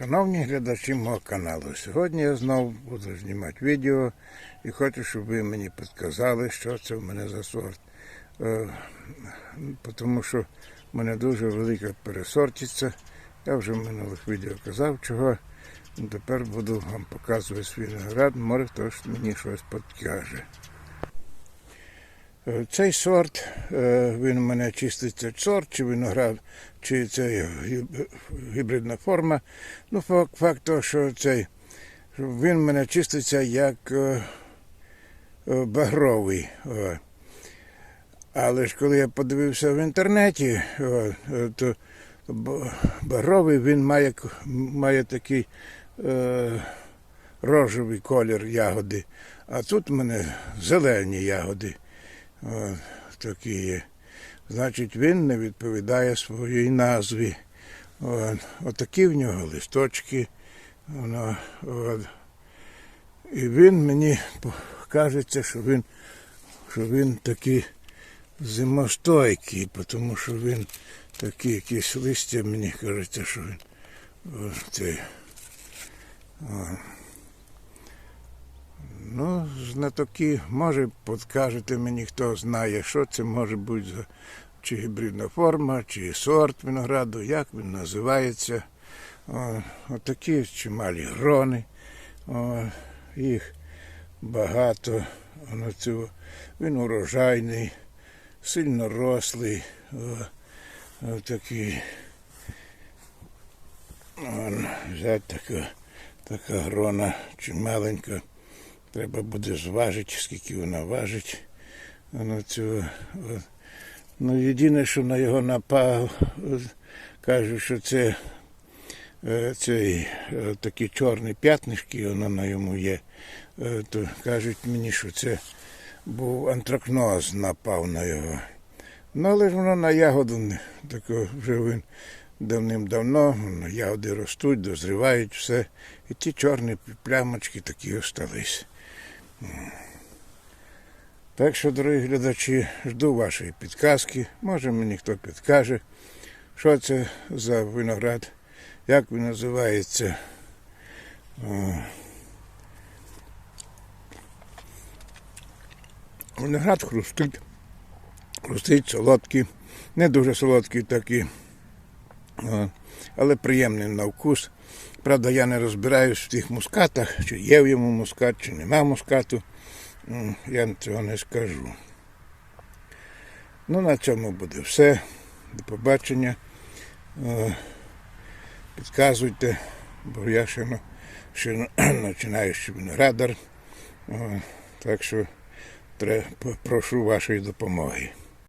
Шановні глядачі мого каналу, сьогодні я знову буду знімати відео і хочу, щоб ви мені підказали, що це в мене за сорт. Е, Тому що в мене дуже велика пересортиця. Я вже в минулих відео казав, чого. Тепер буду вам показувати свій виноград, може хтось мені щось підкаже. Е, Цей сорт, е, він у мене чиститься сорт, чи виноград, чи це гібридна форма. Ну, факт, того, що цей, він у мене чиститься як е, багровий. Але ж коли я подивився в інтернеті, то багровий він має, має такий рожевий колір ягоди. А тут у мене зелені ягоди. О, такі є. Значить, він не відповідає своїй назві. Отакі в нього листочки. От. І він мені кажеться, що він, що він такий зимостойкий, тому що він такі якісь листя, мені кажеться, що він о, цей. Ну, знатоки, може, підкажете мені, хто знає, що це може бути за чи гібридна форма, чи сорт винограду, як він називається. О, отакі чималі грони. О, їх багато. Цього. Він урожайний, сильно рослий. О, отакий. Он, взяти така, така грона чималенька. Треба буде зважити, скільки вона важить. Воно цього. Ну, єдине, що на його напав, от, кажуть, що це е, цей, е, такі чорні п'ятнишки, воно на йому є. Е, То кажуть мені, що це був антракноз напав на його. Ну, але ж воно на ягоду тако вже він давним-давно, ягоди ростуть, дозрівають все. І ті чорні плямочки такі остались. Так що, дорогі глядачі, жду вашої підказки. Може мені хто підкаже, що це за виноград, як він називається. Виноград хрустить. Хрустить, солодкий, не дуже солодкий такий, але приємний на вкус. Правда, я не розбираюсь в тих мускатах, чи є в йому мускат, чи нема мускату. Я цього не скажу. Ну, на цьому буде все. До побачення. Е, Підказуйте, бо я ще, ще починаючий виноградар. Е, Так що прошу вашої допомоги.